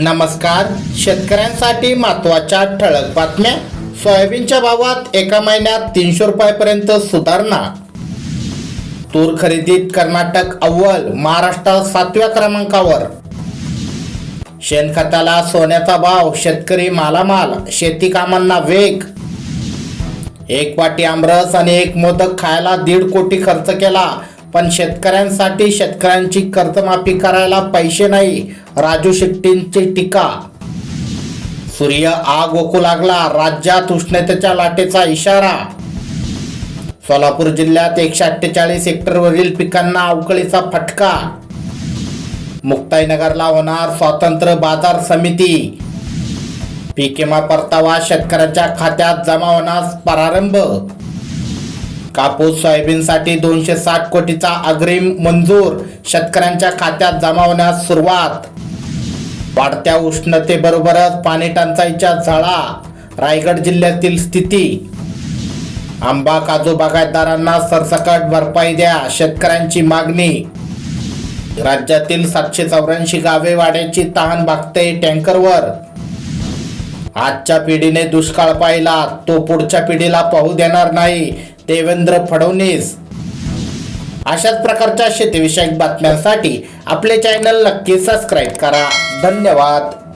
नमस्कार. शेतकऱ्यांसाठी महत्त्वाच्या ठळक बातम्या. सोयाबीनच्या भावात एका महिन्यात तीनशे रुपयापर्यंत सुधारणा. तूर खरेदीत कर्नाटक अव्वल महाराष्ट्र सातव्या क्रमांकावर. शेणखताला सोन्याचा भाव शेतकरी मालामाल शेती कामांना वेग. एक वाटी आमरस आणि एक मोदक खायला दीड कोटी खर्च केला. पण शेतकऱ्यांसाठी शेतकऱ्यांची कर्जमाफी करायला पैसे नाही. राजू शेट्टींची टीका. सूर्य आग ओकू लागला. राज्यात उष्णतेच्या लाटेचा इशारा. सोलापूर जिल्ह्यात एकशे अठ्ठेचाळीस हेक्टरवरील पिकांना अवकळीचा फटका. मुक्ताईनगरला होणार स्वातंत्र्य बाजार समिती. पीक विमा परतावा शेतकऱ्याच्या खात्यात जमा होण्यास प्रारंभ. कापूस सोयाबीनसाठी दोनशे साठ कोटीचा अग्रिम मंजूर शेतकऱ्यांच्या खात्यात जमावण्यास सुरुवात. वाढत्या उष्णतेबरोबरच पाणी टंचाईच्या झळा रायगड जिल्ह्यातील स्थिती. आंबा काजू बागायतदारांना सरसकट भरपाई द्या शेतकऱ्यांची मागणी. राज्यातील सातशे चौऱ्याऐंशी गावे वाड्याची तहान भागते टँकरवर. आजच्या पिढीने दुष्काळ पाहिला तो पुढच्या पिढीला पाहू देणार नाही. देवेंद्र फडणवीस. अशाच प्रकारच्या शेतीविषयक बातम्यांसाठी आपले चॅनल नक्की सबस्क्राईब करा. धन्यवाद.